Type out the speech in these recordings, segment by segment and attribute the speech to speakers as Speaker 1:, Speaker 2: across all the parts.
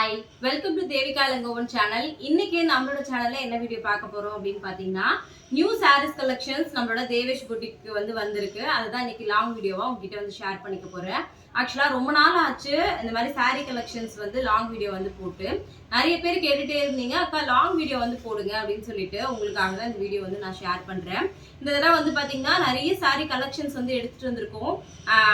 Speaker 1: Hi welcome to Devika Langovan channel இன்னைக்கு நம்மளோட சேனல்ல என்ன வீடியோ பார்க்க போறோம் அப்படின்னு பாத்தீங்கன்னா நியூ சாரீஸ் கலெக்ஷன்ஸ் நம்மளோட தேவேஷ் புட்டிக்கு வந்து வந்திருக்கு. அதுதான் இன்னைக்கு லாங் வீடியோவா உங்ககிட்ட வந்து ஷேர் பண்ணிக்க போறேன். ஆக்சுவலாக ரொம்ப நாள் ஆச்சு இந்த மாதிரி சாரீ கலெக்ஷன்ஸ் வந்து லாங் வீடியோ வந்து போட்டு. நிறைய பேர் கேட்டுகிட்டே இருந்தீங்க. அக்கா லாங் வீடியோ வந்து போடுங்க அப்படின்னு சொல்லிட்டு உங்களுக்காக தான் இந்த வீடியோ வந்து நான் ஷேர் பண்ணுறேன் இந்த தடவை வந்து பார்த்தீங்கன்னா நிறைய சாரீ கலெக்ஷன்ஸ் வந்து எடுத்துகிட்டு வந்திருக்கோம்.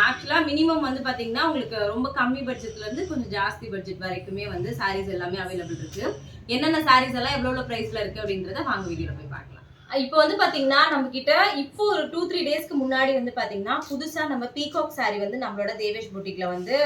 Speaker 1: ஆக்சுவலாக மினிமம் வந்து பார்த்தீங்கன்னா உங்களுக்கு ரொம்ப கம்மி பட்ஜெட்லேருந்து கொஞ்சம் ஜாஸ்தி பட்ஜெட் வரைக்குமே வந்து சாரீஸ் எல்லாமே அவைலபிள் இருக்குது என்னென்ன சாரீஸ் எல்லாம் எவ்வளோ ப்ரைஸில் இருக்குது அப்படின்றத வாங்க வீடியோவில் போய் பார்க்கலாம். இப்போ வந்து பாத்தீங்கன்னா நம்ம கிட்ட இப்போ ஒரு டூ த்ரீ டேஸ்க்கு முன்னாடி வந்து பாத்தீங்கன்னா புதுசா நம்ம பீகாக் சாரி வந்து நம்மளோட தேவேஷ் புட்டிக்ல வந்து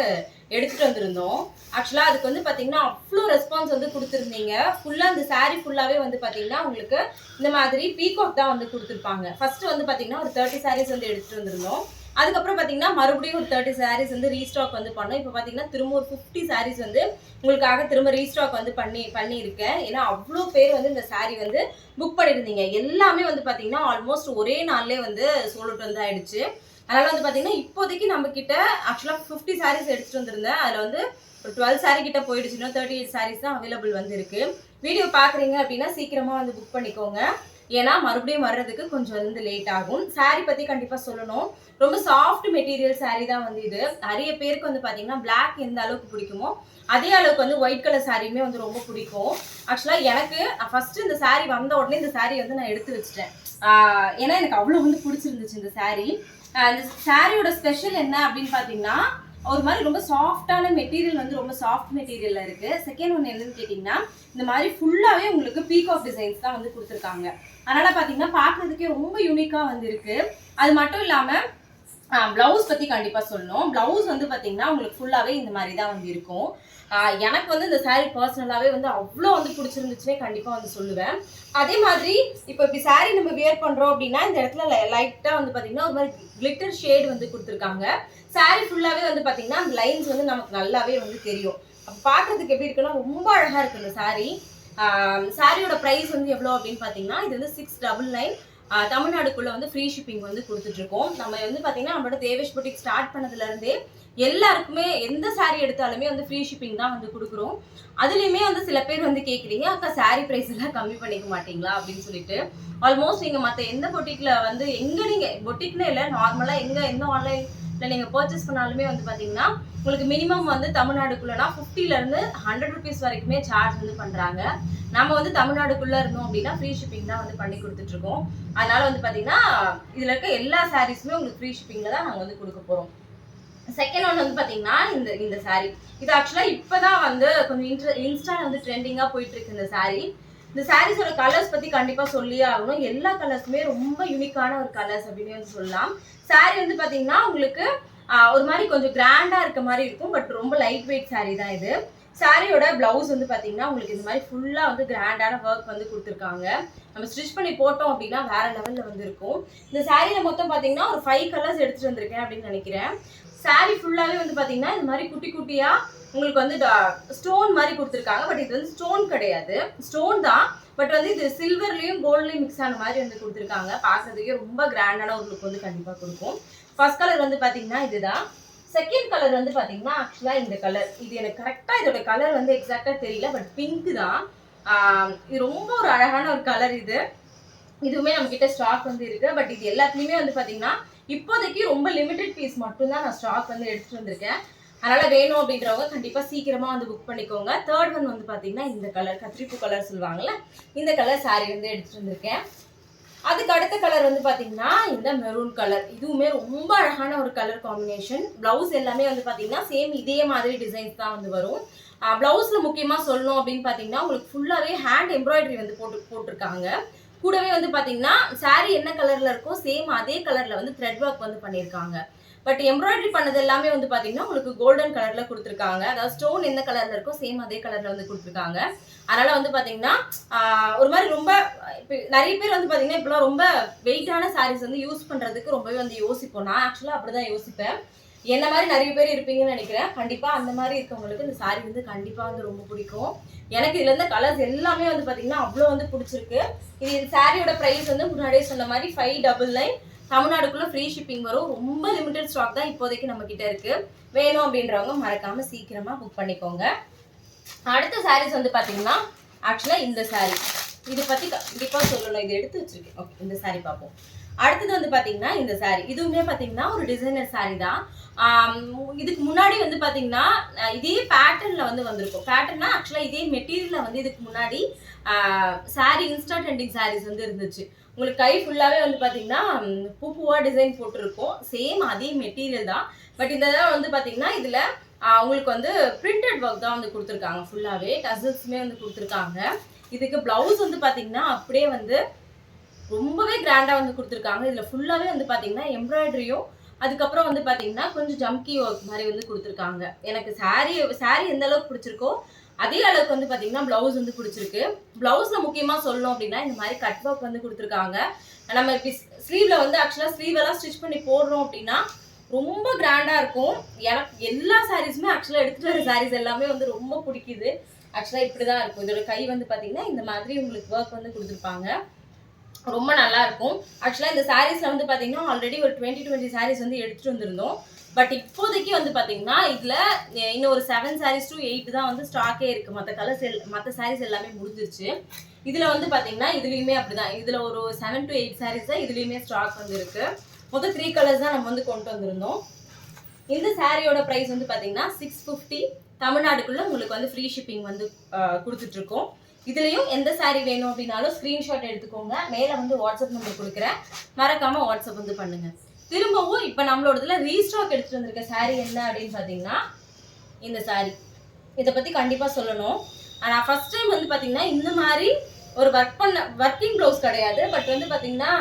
Speaker 1: எடுத்துட்டு வந்திருந்தோம். ஆக்சுவலா அதுக்கு வந்து பாத்தீங்கன்னா அவ்வளோ ரெஸ்பான்ஸ் வந்து கொடுத்துருந்தீங்க. ஃபுல்லா அந்த சாரி ஃபுல்லாவே வந்து பாத்தீங்கன்னா உங்களுக்கு இந்த மாதிரி பீகாக் தான் வந்து கொடுத்துருப்பாங்க. ஃபர்ஸ்ட் வந்து பாத்தீங்கன்னா ஒரு தேர்ட்டி சாரீஸ் வந்து எடுத்துட்டு வந்திருந்தோம். அதுக்கப்புறம் பார்த்தீங்கன்னா மறுபடியும் ஒரு தேர்ட்டி சாரீஸ் வந்து ரீஸ்டாக் வந்து பண்ணோம். இப்போ பார்த்தீங்கன்னா திரும்ப ஒரு ஃபிஃப்டி சாரீஸ் வந்து உங்களுக்காக திரும்ப ரீஸ்டாக் வந்து பண்ணி பண்ணியிருக்கேன். ஏன்னா அவ்வளோ பேர் வந்து இந்த சாரீ வந்து புக் பண்ணியிருந்தீங்க. எல்லாமே வந்து பார்த்தீங்கன்னா ஆல்மோஸ்ட் ஒரே நாள்லேயே வந்து சோல்ட் வந்து ஆயிடுச்சு. அதனால வந்து பார்த்தீங்கன்னா இப்போதைக்கு நம்ம கிட்ட ஆக்சுவலாக ஃபிஃப்டி சாரீஸ் எடுத்துகிட்டு வந்திருந்தேன். அதில் வந்து ஒரு டுவெல் சாரீ கிட்ட போயிடுச்சு. இன்னும் தேர்ட்டி எயிட் சாரீஸ் தான் அவைலபிள் வந்து இருக்கு. வீடியோ பார்க்குறீங்க அப்படின்னா சீக்கிரமாக வந்து புக் பண்ணிக்கோங்க. ஏன்னா மறுபடியும் வர்றதுக்கு கொஞ்சம் வந்து லேட் ஆகும். Saree பத்தி கண்டிப்பா சொல்லணும். ரொம்ப சாஃப்ட் மெட்டீரியல் saree தான் வந்து இது. நிறைய பேருக்கு வந்து பாத்தீங்கன்னா பிளாக் எந்த அளவுக்கு பிடிக்குமோ அதே அளவுக்கு வந்து ஒயிட் கலர் சாரியுமே வந்து ரொம்ப பிடிக்கும். ஆக்சுவலா எனக்கு ஃபர்ஸ்ட் இந்த saree வந்த உடனே இந்த saree வந்து நான் எடுத்து வச்சிட்டேன். ஏன்னா எனக்கு அவ்வளோ வந்து பிடிச்சிருந்துச்சு இந்த saree. இந்த சாரியோட ஸ்பெஷல் என்ன அப்படின்னு பாத்தீங்கன்னா ஒரு மாதிரி ரொம்ப சாஃப்டான மெட்டீரியல் வந்து ரொம்ப சாஃப்ட் மெட்டீரியலில் இருக்கு. செகண்ட் ஒன்று என்னன்னு கேட்டிங்கன்னா இந்த மாதிரி ஃபுல்லாவே உங்களுக்கு பீகாக் டிசைன்ஸ் தான் வந்து கொடுத்துருக்காங்க. அதனால பாத்தீங்கன்னா பார்க்குறதுக்கே ரொம்ப யூனிக்கா வந்திருக்கு. அது மட்டும் இல்லாம ப்ளவுஸ் பத்தி கண்டிப்பா சொல்லணும். ப்ளவுஸ் வந்து பாத்தீங்கன்னா உங்களுக்கு ஃபுல்லாவே இந்த மாதிரி தான் வந்து இருக்கும். எனக்கு வந்து இந்த saree பர்சனலாவே வந்து அவ்வளோ வந்து பிடிச்சிருந்துச்சுன்னே கண்டிப்பா வந்து சொல்லுவேன். அதே மாதிரி இப்போ இப்படி saree நம்ம வியர் பண்றோம் அப்படின்னா இந்த இடத்துல லைட்டா வந்து பாத்தீங்கன்னா ஒரு மாதிரி கிளிட்டர் ஷேட் வந்து கொடுத்துருக்காங்க. saree ஃபுல்லாவே வந்து பாத்தீங்கன்னா அந்த லைன்ஸ் வந்து நமக்கு நல்லாவே வந்து தெரியும். பார்க்கறதுக்கு எப்படி இருக்குன்னா ரொம்ப அழகா இருக்கு இந்த saree. சாரியோட ப்ரைஸ் வந்து எவ்வளோ அப்படின்னு பார்த்தீங்கன்னா இது வந்து சிக்ஸ் டபுள் நைன் தமிழ்நாடுக்குள்ளே வந்து ஃப்ரீ ஷிப்பிங் வந்து கொடுத்துட்ருக்கோம் நம்ம வந்து பார்த்தீங்கன்னா நம்மளோட தேவேஷ் புட்டிக் ஸ்டார்ட் பண்ணதுலேருந்தே எல்லாருக்குமே எந்த சாரீ எடுத்தாலுமே வந்து ஃப்ரீ ஷிப்பிங் தான் வந்து கொடுக்குறோம். அதுலேயுமே வந்து சில பேர் வந்து கேட்குறீங்க அக்கா சாரீ ப்ரைஸ் எல்லாம் கம்மி பண்ணிக்க மாட்டீங்களா? அப்படின்னு சொல்லிட்டு. ஆல்மோஸ்ட் நீங்கள் மற்ற எந்த பொட்டிக்கில் வந்து எங்கே நீங்கள் பொட்டிக்னு இல்லை நார்மலாக எங்கே எந்த ஆன்லைனில் நீங்கள் பர்ச்சேஸ் பண்ணாலுமே வந்து பார்த்தீங்கன்னா உங்களுக்கு மினிமம் வந்து தமிழ்நாடுக்குள்ளனா 50 இருந்து ஹண்ட்ரட் ருபீஸ் வரைக்குமே சார்ஜ் வந்து பண்றாங்க. நம்ம வந்து தமிழ்நாடுக்குள்ள இருந்தோம் அப்படின்னா ஃப்ரீ ஷிப்பிங் தான் வந்து பண்ணி கொடுத்துட்டு இருக்கோம் அதனால வந்து பாத்தீங்கன்னா இதுல இருக்க எல்லா சாரீஸுமே உங்களுக்கு ஃப்ரீ ஷிப்பிங்ல தான் நாங்க வந்து கொடுக்க போறோம். செகண்ட் ஒன் வந்து பாத்தீங்கன்னா இந்த இந்த saree. இது ஆக்சுவலா இப்பதான் வந்து கொஞ்சம் இன்ட்ர இன்ஸ்டால வந்து ட்ரெண்டிங்கா போயிட்டு இருக்கு இந்த saree. இந்த சாரீஸோட கலர்ஸ் பத்தி கண்டிப்பா சொல்லியே ஆகணும். எல்லா கலர்ஸுமே ரொம்ப யூனிக்கான ஒரு கலர்ஸ் அப்படின்னு வந்து சொல்லலாம். saree வந்து பாத்தீங்கன்னா உங்களுக்கு ஒரு மாதிரி கொஞ்சம் கிராண்டாக இருக்க மாதிரி இருக்கும் பட் ரொம்ப லைட் வெயிட் சாரீ தான் இது. சாரியோட பிளவுஸ் வந்து பார்த்தீங்கன்னா உங்களுக்கு இந்த மாதிரி ஃபுல்லாக வந்து கிராண்டான ஒர்க் வந்து கொடுத்துருக்காங்க. நம்ம ஸ்டிச் பண்ணி போட்டோம் அப்படின்னா வேற லெவலில் வந்து இருக்கும். இந்த சாரியில் மொத்தம் பார்த்தீங்கன்னா ஒரு ஃபைவ் கலர்ஸ் எடுத்துட்டு வந்திருக்கேன் அப்படின்னு நினைக்கிறேன். சாரி ஃபுல்லாகவே வந்து பார்த்தீங்கன்னா இந்த மாதிரி குட்டி குட்டியாக உங்களுக்கு வந்து ஸ்டோன் மாதிரி கொடுத்துருக்காங்க. பட் இது வந்து ஸ்டோன் கிடையாது. ஸ்டோன் தான். பட் வந்து இது சில்வர்லேயும் கோல்ட்லேயும் மிக்ஸ் ஆன மாதிரி வந்து கொடுத்துருக்காங்க. பார்க்கறதுக்கே ரொம்ப கிராண்டான ஒரு லுக் வந்து கண்டிப்பாக கொடுக்கும். ஃபர்ஸ்ட் கலர் வந்து பார்த்தீங்கன்னா இதுதான். செகண்ட் கலர் வந்து பார்த்தீங்கன்னா ஆக்சுவலாக இந்த கலர் இது எனக்கு கரெக்டாக இதோட கலர் வந்து எக்ஸாக்டாக தெரியல பட் பிங்க் தான். இது ரொம்ப ஒரு அழகான ஒரு கலர் இது. இதுவுமே நம்மக்கிட்ட ஸ்டாக் வந்து இருக்குது பட் இது எல்லாத்துலேயுமே வந்து பார்த்தீங்கன்னா இப்போதைக்கு ரொம்ப லிமிடெட் பீஸ் மட்டும்தான் நான் ஸ்டாக் வந்து எடுத்துகிட்டு வந்திருக்கேன். அதனால் வேணும் அப்படின்றவங்க கண்டிப்பாக சீக்கிரமாக வந்து புக் பண்ணிக்கோங்க. தேர்ட் ஒன் வந்து பார்த்தீங்கன்னா இந்த கலர் கத்திரிப்பூ கலர் சொல்லுவாங்கள்ல இந்த கலர் சாரி வந்து எடுத்துகிட்டு வந்திருக்கேன். அதுக்கு அடுத்த கலர் வந்து பார்த்தீங்கன்னா இந்த மெரூன் கலர் இதுவுமே ரொம்ப அழகான ஒரு கலர் காம்பினேஷன் பிளவுஸ் எல்லாமே வந்து பார்த்தீங்கன்னா சேம் இதே மாதிரி டிசைன்ஸ் தான் வந்து வரும். ப்ளவுஸில் முக்கியமாக சொல்லணும் அப்படின்னு பார்த்தீங்கன்னா உங்களுக்கு ஃபுல்லாகவே ஹேண்ட் எம்ப்ராய்டரி வந்து போட்டு போட்டிருக்காங்க. கூடவே வந்து பார்த்தீங்கன்னா சாரீ என்ன கலரில் இருக்கோ சேம் அதே கலரில் வந்து த்ரெட் ஒர்க் வந்து பண்ணியிருக்காங்க. பட் எம்ப்ராய்டரி பண்ணது எல்லாமே வந்து பார்த்தீங்கன்னா உங்களுக்கு கோல்டன் கலரில் கொடுத்துருக்காங்க. அதாவது ஸ்டோன் என்ன கலரில் இருக்கோ சேம் அதே கலரில் வந்து கொடுத்துருக்காங்க. அதனால் வந்து பார்த்தீங்கன்னா ஒரு மாதிரி ரொம்ப இப்போ நிறைய பேர் வந்து பார்த்தீங்கன்னா இப்போலாம் ரொம்ப வெயிட்டான சாரீஸ் வந்து யூஸ் பண்ணுறதுக்கு ரொம்பவே வந்து யோசிப்போம். நான் ஆக்சுவலா அப்படிதான் யோசிப்பேன். என்ன மாதிரி நிறைய பேர் இருப்பீங்கன்னு நினைக்கிறேன். கண்டிப்பாக அந்த மாதிரி இருக்கவங்களுக்கு இந்த சாரீ வந்து கண்டிப்பாக வந்து ரொம்ப பிடிக்கும். எனக்கு இதுல இருந்த கலர்ஸ் எல்லாமே வந்து பார்த்தீங்கன்னா அவ்வளோ வந்து பிடிச்சிருக்கு. இது சாரியோட ப்ரைஸ் வந்து முன்னாடியே சொன்ன மாதிரி ஃபைவ் டபுள் நைன் தமிழ்நாடுக்குள்ள ஃப்ரீ ஷிப்பிங் வரும். ரொம்ப லிமிடெட் ஸ்டாக் தான் இப்போதைக்கு நம்ம கிட்ட இருக்கு. வேணும் அப்படின்றவங்க மறக்காம சீக்கிரமா புக் பண்ணிக்கோங்க. அடுத்த சாரீஸ் வந்து பாத்தீங்கன்னா ஆக்சுவலா இந்த saree. இதை பத்தி கண்டிப்பா சொல்லணும். இதை எடுத்து வச்சிருக்கேன். ஓகே இந்த saree பார்ப்போம். அடுத்தது வந்து பாத்தீங்கன்னா இந்த saree. இதுவுமே பாத்தீங்கன்னா ஒரு டிசைனர் saree தான். இதுக்கு முன்னாடி வந்து பாத்தீங்கன்னா இதே பேட்டர்ன்ல வந்து வந்திருக்கும். பேட்டர்னா ஆக்சுவலா இதே மெட்டீரியல்ல வந்து இதுக்கு முன்னாடி சாரி இன்ஸ்டா ட்ரெண்டிங் சாரீஸ் வந்து இருந்துச்சு. உங்களுக்கு கை ஃபுல்லாகவே வந்து பார்த்தீங்கன்னா பூ பூவாக டிசைன் போட்டிருக்கும். சேம் அதே மெட்டீரியல் தான். பட் இந்த தடவை வந்து பார்த்தீங்கன்னா இதில் உங்களுக்கு வந்து பிரிண்டட் ஒர்க் தான் வந்து கொடுத்துருக்காங்க ஃபுல்லாகவே டசல்ஸுமே வந்து கொடுத்துருக்காங்க. இதுக்கு ப்ளவுஸ் வந்து பார்த்தீங்கன்னா அப்படியே வந்து ரொம்பவே கிராண்டாக வந்து கொடுத்துருக்காங்க. இதில் ஃபுல்லாகவே வந்து பார்த்தீங்கன்னா எம்ப்ராய்டரியும் அதுக்கப்புறம் வந்து பார்த்தீங்கன்னா கொஞ்சம் ஜம்கி ஒர்க் மாதிரி வந்து கொடுத்துருக்காங்க. எனக்கு சாரீ சாரீ எந்த அளவுக்கு பிடிச்சிருக்கோ அதே அளவுக்கு வந்து பார்த்தீங்கன்னா ப்ளவுஸ் வந்து பிடிச்சிருக்கு ப்ளவுஸில் முக்கியமாக சொல்லணும் அப்படின்னா இந்த மாதிரி கட் ஒர்க் வந்து கொடுத்துருக்காங்க. நம்ம இப்படி ஸ்லீவில் வந்து ஆக்சுவலாக ஸ்லீவெல்லாம் ஸ்டிச் பண்ணி போடுறோம் அப்படின்னா ரொம்ப கிராண்டாக இருக்கும். எனக்கு எல்லா சாரீஸுமே ஆக்சுவலாக எடுத்துகிட்டு வர சாரீஸ் எல்லாமே வந்து ரொம்ப பிடிக்குது. ஆக்சுவலாக இப்படி தான் இருக்கும். இதோட கை வந்து பார்த்தீங்கன்னா இந்த மாதிரி உங்களுக்கு ஒர்க் வந்து கொடுத்துருப்பாங்க. ரொம்ப நல்லா இருக்கும். ஆக்சுவலாக இந்த சாரீஸில் வந்து பார்த்தீங்கன்னா ஆல்ரெடி ஒரு டுவெண்ட்டி டுவெண்ட்டி சாரீஸ் வந்து எடுத்துகிட்டு வந்திருந்தோம். பட் இப்போதைக்கு வந்து பார்த்தீங்கன்னா இதில் இன்னும் ஒரு செவன் சாரீஸ் டு எயிட் தான் வந்து ஸ்டாக்கே இருக்குது மற்ற கலர்ஸ் எல் மற்ற சாரீஸ் எல்லாமே முடிஞ்சிருச்சு. இதில் வந்து பார்த்தீங்கன்னா இதுலேயுமே அப்படிதான். இதில் ஒரு செவன் டு எயிட் சாரீஸ் தான் இதுலேயுமே ஸ்டாக் வந்து இருக்குது மொத்தம் த்ரீ கலர்ஸ் தான் நம்ம வந்து கொண்டு வந்திருந்தோம். இந்த சாரியோட ப்ரைஸ் வந்து பார்த்தீங்கன்னா சிக்ஸ் ஃபிஃப்டி தமிழ்நாடுக்குள்ளே உங்களுக்கு வந்து ஃப்ரீ ஷிப்பிங் வந்து கொடுத்துட்ருக்கோம். இதுலேயும் எந்த saree வேணும் அப்படின்னாலும் ஸ்க்ரீன்ஷாட் எடுத்துக்கோங்க. மேலே வந்து வாட்ஸ்அப் நம்பர் கொடுக்குறேன். மறக்காமல் வாட்ஸ்அப் வந்து பண்ணுங்கள் திரும்பவும் இப்போ நம்மளோடதுல ரீஸ்டாக் எடுத்துட்டு வந்திருக்க saree என்ன அப்படின்னு பார்த்தீங்கன்னா இந்த saree. இதை பற்றி கண்டிப்பாக சொல்லணும். ஆனால் ஃபர்ஸ்ட் டைம் வந்து பார்த்தீங்கன்னா இந்த மாதிரி ஒரு ஒர்க் பண்ண ஒர்க்கிங் ப்ளவுஸ் கிடையாது. பட் வந்து பார்த்தீங்கன்னா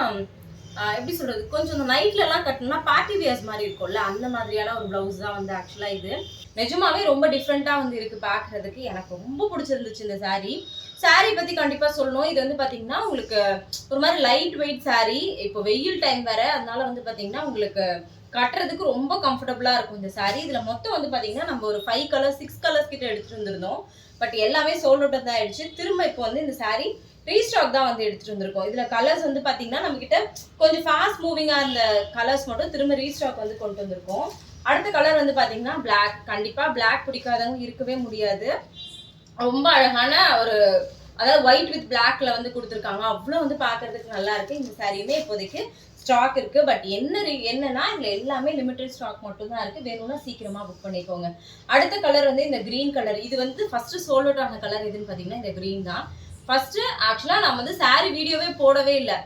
Speaker 1: எப்படி சொல்கிறது கொஞ்சம் இந்த நைட்லலாம் கட்டணும்னா பார்ட்டி வியர்ஸ் மாதிரி இருக்கும்ல. அந்த மாதிரியான ஒரு ப்ளவுஸ் தான் வந்து ஆக்சுவலாக இது. நிஜமாவே ரொம்ப டிஃப்ரெண்ட்டாக வந்து இருக்குது பார்க்குறதுக்கு எனக்கு ரொம்ப பிடிச்சிருந்துச்சு இந்த சாரீ saree பத்தி கண்டிப்பா சொல்லணும். இது வந்து பாத்தீங்கன்னா உங்களுக்கு ஒரு மாதிரி லைட் வெயிட் saree. இப்போ வெயில் டைம் வேற. அதனால வந்து பாத்தீங்கன்னா உங்களுக்கு கட்டுறதுக்கு ரொம்ப கம்ஃபர்டபுளா இருக்கும் இந்த saree. இதுல மொத்தம் வந்து பாத்தீங்கன்னா நம்ம ஒரு ஃபைவ் கலர்ஸ் சிக்ஸ் கலர்ஸ் கிட்ட எடுத்துட்டு வந்திருந்தோம். பட் எல்லாமே சோல்ட் அவுட் தான் ஆயிடுச்சு. திரும்ப இப்போ வந்து இந்த saree ரீஸ்டாக் தான் வந்து எடுத்துட்டு வந்திருக்கோம். இதுல கலர்ஸ் வந்து பாத்தீங்கன்னா நம்ம கிட்ட கொஞ்சம் ஃபாஸ்ட் மூவிங்கா இருந்த கலர்ஸ் மட்டும் திரும்ப ரீஸ்டாக் வந்து கொண்டு வந்திருக்கோம். அடுத்த கலர் வந்து பாத்தீங்கன்னா பிளாக் கண்டிப்பா பிளாக் பிடிக்காதவங்க இருக்கவே முடியாது. ரொம்ப அழகான ஒரு அதாவது ஒயிட் வித் பிளாக்ல வந்து கொடுத்துருக்காங்க. அவ்வளோ வந்து பார்க்கறதுக்கு நல்லா இருக்கு. இந்த சாரியுமே இப்போதைக்கு ஸ்டாக் இருக்கு. பட் என்ன என்னன்னா இதுல எல்லாமே லிமிடெட் ஸ்டாக் மட்டும் தான் இருக்கு. வேணும்னா சீக்கிரமா புக் பண்ணிக்கோங்க. அடுத்த கலர் வந்து இந்த கிரீன் கலர் இது வந்து ஃபர்ஸ்ட் சோல் அவுட் ஆன கலர் எதுன்னு பாத்தீங்கன்னா இந்த கிரீன் தான். ஃபர்ஸ்ட் ஆக்சுவலா நான் வந்து சாரி வீடியோவே போடவே இல்லை.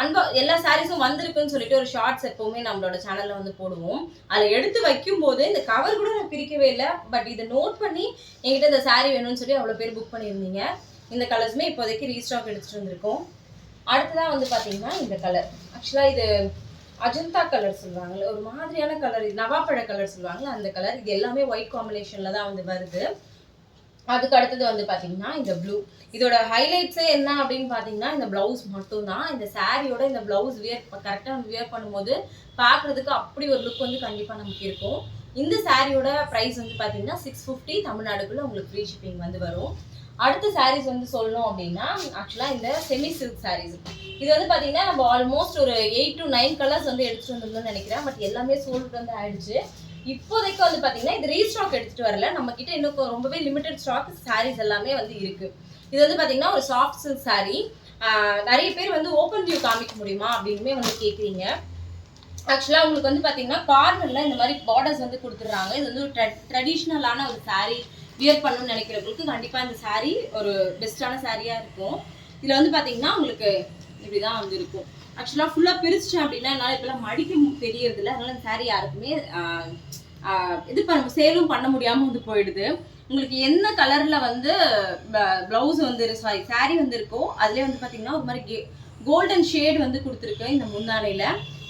Speaker 1: அன்பா எல்லா சாரீஸும் வந்திருக்குன்னு சொல்லிட்டு ஒரு ஷார்ட்ஸ் எப்பவுமே நம்மளோட சேனல்ல வந்து போடுவோம். அதை எடுத்து வைக்கும் போது இந்த கவர் கூட நான் பிரிக்கவே இல்லை பட் இதை நோட் பண்ணி என்கிட்ட இந்த சாரீ வேணும்னு சொல்லி அவ்வளோ பேர் புக் பண்ணியிருந்தீங்க. இந்த கலர்ஸுமே இப்போதைக்கு ரீஸ்டாக் எடுத்துட்டு வந்திருக்கோம். அடுத்ததான் வந்து பார்த்தீங்கன்னா இந்த கலர் ஆக்சுவலாக இது அஜந்தா கலர் சொல்லுவாங்கல்ல ஒரு மாதிரியான கலர் இது நவாப்பழ கலர் சொல்லுவாங்கல்ல அந்த கலர் இது எல்லாமே ஒயிட் காம்பினேஷன்ல தான் வந்து வருது. அதுக்கு அடுத்தது வந்து பார்த்தீங்கன்னா இந்த ப்ளூ இதோட ஹைலைட்ஸே என்ன அப்படின்னு பார்த்தீங்கன்னா இந்த ப்ளவுஸ் மட்டும்தான். இந்த சாரியோட இந்த ப்ளவுஸ் வியர் கரெக்டாக நம்ம வியர் பண்ணும்போது பார்க்குறதுக்கு அப்படி ஒரு லுக் வந்து கண்டிப்பாக நமக்கு இருக்கும். இந்த சாரியோட ப்ரைஸ் வந்து பார்த்தீங்கன்னா சிக்ஸ் ஃபிஃப்டி தமிழ்நாடுக்குள்ளே உங்களுக்கு ஃப்ரீ ஷிப்பிங் வந்து வரும். அடுத்த சாரீஸ் வந்து சொல்லணும் அப்படின்னா ஆக்சுவலாக இந்த செமி சில்க் சாரீஸ் இது வந்து பார்த்தீங்கன்னா நம்ம ஆல்மோஸ்ட் ஒரு எயிட் டு நைன் கலர்ஸ் வந்து எடுத்துகிட்டு வந்துருந்தோம்னு நினைக்கிறேன். பட் எல்லாமே சோல்ட் வந்து ஆயிடுச்சு. இப்போதைக்கு வந்து பாத்தீங்கன்னா இது ரீஸ்டாக் எடுத்துட்டு வரல. நம்ம கிட்ட இன்னும் ரொம்பவே லிமிடெட் ஸ்டாக் சாரீஸ் எல்லாமே வந்து இருக்கு. இது வந்து பாத்தீங்கன்னா ஒரு சாஃப்ட் சில்க் நிறைய பேர் வந்து ஓப்பன் வியூ காமிக்க முடியுமா அப்படின்னுமே வந்து கேக்குறீங்க. ஆக்சுவலாக உங்களுக்கு வந்து பார்த்தீங்கன்னா கார்னர்ல இந்த மாதிரி பார்டர்ஸ் வந்து கொடுத்துட்றாங்க. இது வந்து ஒரு ட்ரெடிஷ்னலான ஒரு saree வியர் பண்ணணும்னு நினைக்கிறவங்களுக்கு கண்டிப்பாக இந்த saree ஒரு பெஸ்டான சாரியாக இருக்கும். இதில் வந்து பார்த்தீங்கன்னா உங்களுக்கு இப்படி தான் வந்து இருக்கும். ஆக்சுவலாக ஃபுல்லாக பிரிச்சிட்டேன் அப்படின்னா என்னால் இப்போலாம் மடிக்க தெரியறது இல்லை அதனால இந்த யாருக்குமே இது பண்ண சேலும் பண்ண முடியாமல் வந்து போயிடுது. உங்களுக்கு என்ன கலரில் வந்து ப்ளவுஸ் வந்து சாரி saree வந்து இருக்கோ வந்து பார்த்தீங்கன்னா ஒரு மாதிரி கோல்டன் ஷேட் வந்து கொடுத்துருக்கு இந்த முந்தானையில.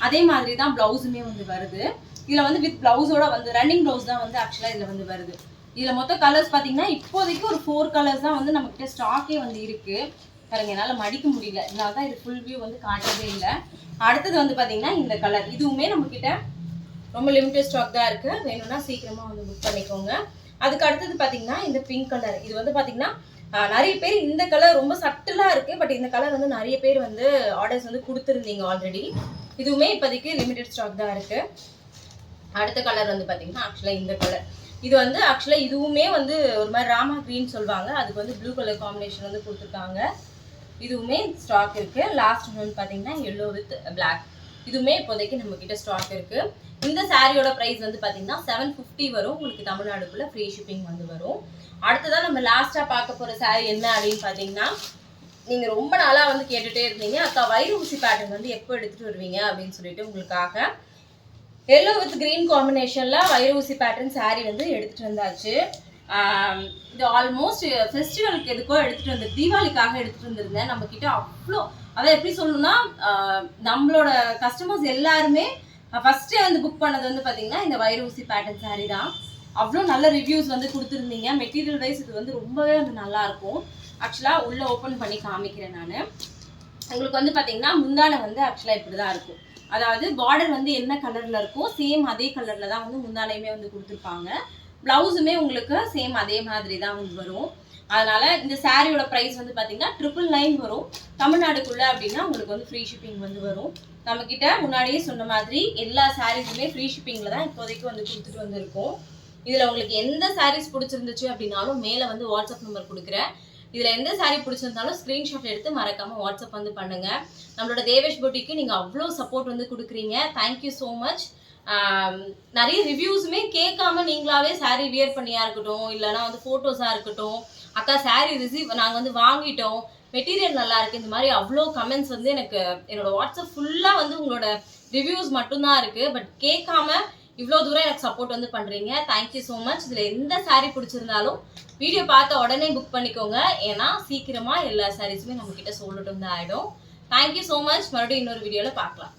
Speaker 1: அதே மாதிரி தான் ப்ளவுஸுமே வந்து வருது. இதில் வந்து வித் ப்ளவுஸோட வந்து ரன்னிங் ப்ளவுஸ் தான் வந்து ஆக்சுவலாக இதில் வந்து வருது. இதில் மொத்த கலர்ஸ் பார்த்தீங்கன்னா இப்போதைக்கு ஒரு ஃபோர் கலர்ஸ் தான் வந்து நம்மக்கிட்ட ஸ்டாக்கே வந்து இருக்குது பாருங்க என்னால் மடிக்க முடியல. இதனால தான் இது ஃபுல் வியூ வந்து காட்டவே இல்லை. அடுத்தது வந்து பார்த்தீங்கன்னா இந்த கலர் இதுவுமே நம்மக்கிட்ட ரொம்ப லிமிட்டட் ஸ்டாக் தான் இருக்குது வேணும்னா சீக்கிரமாக வந்து புக் பண்ணிக்கோங்க. அதுக்கு அடுத்தது பார்த்தீங்கன்னா இந்த பிங்க் கலர் இது வந்து பார்த்தீங்கன்னா நிறைய பேர் இந்த கலர் ரொம்ப சட்டலாக இருக்குது பட் இந்த கலர் வந்து நிறைய பேர் வந்து ஆர்டர்ஸ் வந்து கொடுத்துருந்தீங்க ஆல்ரெடி இதுவுமே இப்போதைக்கு லிமிடெட் ஸ்டாக் தான் இருக்குது அடுத்த கலர் வந்து பார்த்தீங்கன்னா ஆக்சுவலாக இந்த கலர் இது வந்து ஆக்சுவலாக இதுவுமே வந்து ஒரு மாதிரி ராமா க்ரீன் சொல்லுவாங்க. அதுக்கு வந்து ப்ளூ கலர் காம்பினேஷன் வந்து கொடுத்துருக்காங்க. இதுவுமே ஸ்டாக் இருக்கு. லாஸ்ட் ஒன் பார்த்தீங்கன்னா எல்லோ வித் பிளாக் இதுவுமே இப்போதைக்கு நம்ம கிட்ட ஸ்டாக் இருக்கு. இந்த சாரியோட ப்ரைஸ் வந்து பார்த்தீங்கன்னா செவன் ஃபிஃப்டி வரும். உங்களுக்கு தமிழ்நாடுக்குள்ள ஃப்ரீ ஷிப்பிங் வந்து வரும். அடுத்ததான் நம்ம லாஸ்ட்டாக பார்க்க போகிற சாரி என்ன அப்படின்னு பார்த்தீங்கன்னா நீங்கள் ரொம்ப நாளாக வந்து கேட்டுட்டே இருந்தீங்க. அக்கா வைரூசி பேட்டர்ன் வந்து எப்போ எடுத்துகிட்டு வருவீங்க அப்படின்னு சொல்லிட்டு உங்களுக்காக எல்லோ வித் கிரீன் காம்பினேஷனில் வைரூசி பேட்டர்ன் சாரி வந்து எடுத்துகிட்டு வந்தாச்சு. இது ஆல்மோஸ்ட் ஃபெஸ்டிவலுக்கு எதுக்கோ எடுத்துகிட்டு வந்து தீபாவளிக்காக எடுத்துகிட்டு வந்திருந்தேன். நம்ம கிட்ட அவ்வளோ அதை எப்படி சொல்லணும்னா நம்மளோட கஸ்டமர்ஸ் எல்லாருமே ஃபர்ஸ்ட்டு வந்து புக் பண்ணது வந்து பார்த்தீங்கன்னா இந்த வைர ஊசி பேட்டர்ன் சாரீ தான். அவ்வளோ நல்ல ரிவ்யூஸ் வந்து கொடுத்துருந்தீங்க. மெட்டீரியல் வைஸ் இது வந்து ரொம்பவே வந்து நல்லாயிருக்கும் ஆக்சுவலாக உள்ளே ஓப்பன் பண்ணி காமிக்கிறேன் நான். உங்களுக்கு வந்து பார்த்தீங்கன்னா முந்தானை வந்து ஆக்சுவலாக இப்படி தான் இருக்கும். அதாவது பார்டர் வந்து என்ன கலரில் இருக்கோ சேம் அதே கலரில் தான் வந்து முந்தானையுமே வந்து கொடுத்துருப்பாங்க. ப்ளவுஸுமே உங்களுக்கு சேம் அதே மாதிரி தான் வந்து வரும். அதனால இந்த சாரியோட ப்ரைஸ் வந்து பார்த்தீங்கன்னா ட்ரிபிள் நைன் வரும். தமிழ்நாடுக்குள்ள அப்படின்னா உங்களுக்கு வந்து ஃப்ரீ ஷிப்பிங் வந்து வரும். நம்ம கிட்ட முன்னாடியே சொன்ன மாதிரி எல்லா சாரீஸுமே ஃப்ரீ ஷிப்பிங்கில் தான் இப்போதைக்கு வந்து கொடுத்துட்டு வந்திருக்கோம். இதில் உங்களுக்கு எந்த சாரீஸ் பிடிச்சிருந்துச்சு அப்படின்னாலும் மேலே வந்து வாட்ஸ்அப் நம்பர் கொடுக்குறேன். இதில் எந்த சாரீ பிடிச்சிருந்தாலும் ஸ்க்ரீன்ஷாட் எடுத்து மறக்காமல் வாட்ஸ்அப் வந்து பண்ணுங்கள் நம்மளோட தேவேஷ் பொட்டிக்கு நீங்கள் அவ்வளோ சப்போர்ட் வந்து கொடுக்குறீங்க. தேங்க்யூ ஸோ மச் நிறைய ரிவ்யூஸுமே கேட்காம நீங்களாவே சாரீ வியர் பண்ணியா இருக்கட்டும் இல்லைனா வந்து ஃபோட்டோஸாக இருக்கட்டும் அக்கா சாரீ ரிசீவ் நாங்கள் வந்து வாங்கிட்டோம் மெட்டீரியல் நல்லா இருக்கு இந்த மாதிரி அவ்வளோ கமெண்ட்ஸ் வந்து எனக்கு என்னோட வாட்ஸ்அப் ஃபுல்லாக வந்து உங்களோட ரிவ்யூஸ் மட்டும்தான் இருக்கு பட் கேட்காம இவ்வளோ தூரம் எனக்கு சப்போர்ட் வந்து பண்ணுறீங்க தேங்க்யூ ஸோ மச் இதில் எந்த சாரீ பிடிச்சிருந்தாலும் வீடியோ பார்த்த உடனே புக் பண்ணிக்கோங்க. ஏன்னா சீக்கிரமாக எல்லா சாரீஸுமே நம்ம கிட்ட சொல்லிட்டு வந்து ஆகிடும் தேங்க்யூ ஸோ மச் மறுபடியும் இன்னொரு வீடியோவில் பார்க்கலாம்.